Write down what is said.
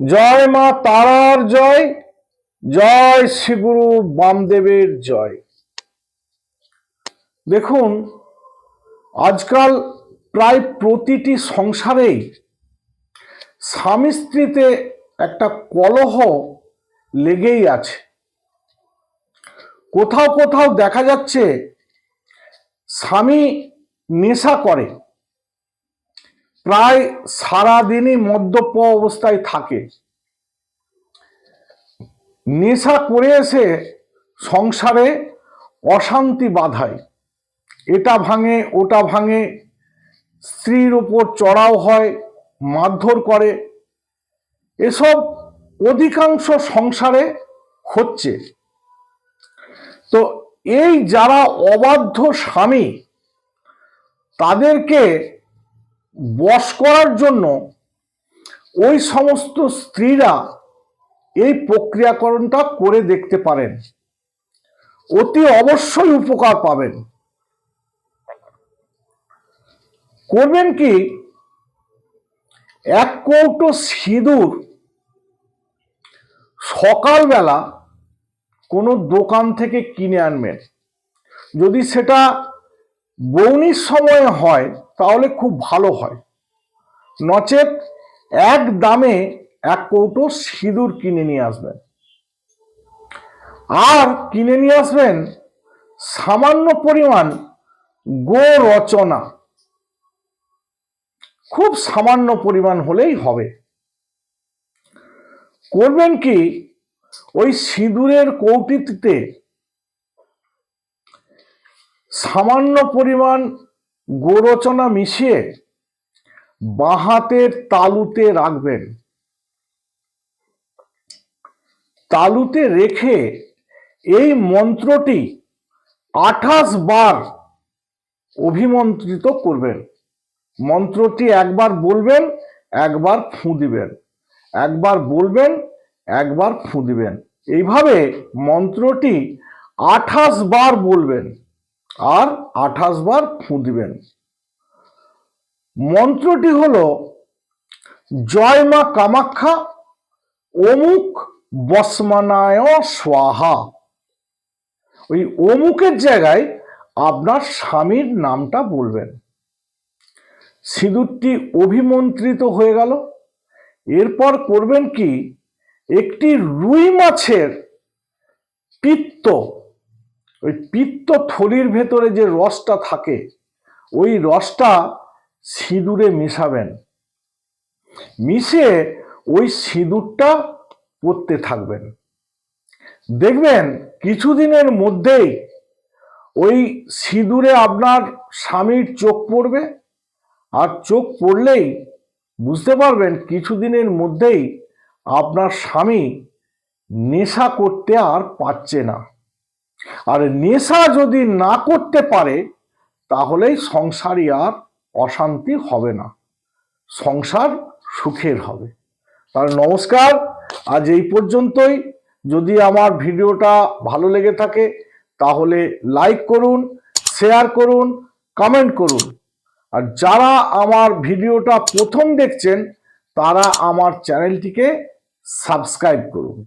জয় মা তারার জয় জয় শ্রীগুরু বামদেবের জয়। দেখুন, আজকাল প্রায় প্রতিটি সংসারেই স্বামী স্ত্রীতে একটা কলহ লেগেই আছে। কোথাও কোথাও দেখা যাচ্ছে স্বামী নেশা করে। প্রায় সারাদিনই মদ্যপ অবস্থায় থাকে। নেশা করে এসে সংসারে অশান্তি বাধায়। এটা ভাঙে, ওটা ভাঙে, স্ত্রীর ওপর চড়াও হয়, মারধর করে। এসব অধিকাংশ সংসারে হচ্ছে। তো এই যারা অবাধ্য স্বামী, তাদেরকে বশ করার জন্য ওই সমস্ত স্ত্রীরা এই প্রক্রিয়াকরণটা করে দেখতে পারেন। অতি অবশ্যই উপকার পাবেন। করবেন কি? এক কৌটো সিঁদুর সকালবেলা কোনো দোকান থেকে কিনে আনবেন। যদি সেটা বৌনির সময় হয়, তাহলে খুব ভালো হয়। নচেত এক দামে এক কৌটো সিঁদুর কিনে নিয়ে আসবেন। আর কিনে নিয়ে আসবেন সামান্য পরিমাণ গো রচনা খুব সামান্য পরিমাণ হলেই হবে। করবেন কি? ওই সিঁদুরের কৌটিতে সামান্য পরিমাণ গোরচনা মিশিয়ে বাঁহাতের তালুতে রাখবেন। তালুতে রেখে এই মন্ত্রটি আঠাশ বার অভিমন্ত্রিত করবেন। মন্ত্রটি একবার বলবেন, একবার ফুঁ দিবেন। একবার বলবেন, একবার ফুঁ দিবেন। এইভাবে মন্ত্রটি আঠাশ বার বলবেন। আর আঠাশ বার ফুঁ দিবেন। মন্ত্রটি হলো, জয় মা কামাখ্যা, অমুক বসমানায় স্বাহা। ওই অমুকের জায়গায় আপনার স্বামীর নামটা বলবেন। সিঁদুরটি অভিমন্ত্রিত হয়ে গেল। এরপর করবেন কি, একটি রুই মাছের পিত্ত ওই পিত্ত থলির ভেতরে যে রসটা থাকে, ওই রসটা সিঁদুরে মেশাবেন। মিশে ওই সিঁদুরটা পরতে থাকবেন। দেখবেন কিছুদিনের মধ্যেই ওই সিঁদুরে আপনার স্বামীর চোখ পড়বে, আর চোখ পড়লেই বুঝতে পারবেন কিছুদিনের মধ্যেই আপনার স্বামী নেশা করতে আর পারছে না। আর নেশা যদি না করতে পারে, তাহলেই সংসারই আর অশান্তি হবে না। সংসার সুখের হবে। তাহলে নমস্কার, আজ এই পর্যন্তই। যদি আমার ভিডিওটা ভালো লেগে থাকে, তাহলে লাইক করুন, শেয়ার করুন, কমেন্ট করুন। আর যারা আমার ভিডিওটা প্রথম দেখছেন, তারা আমার চ্যানেলটিকে সাবস্ক্রাইব করুন।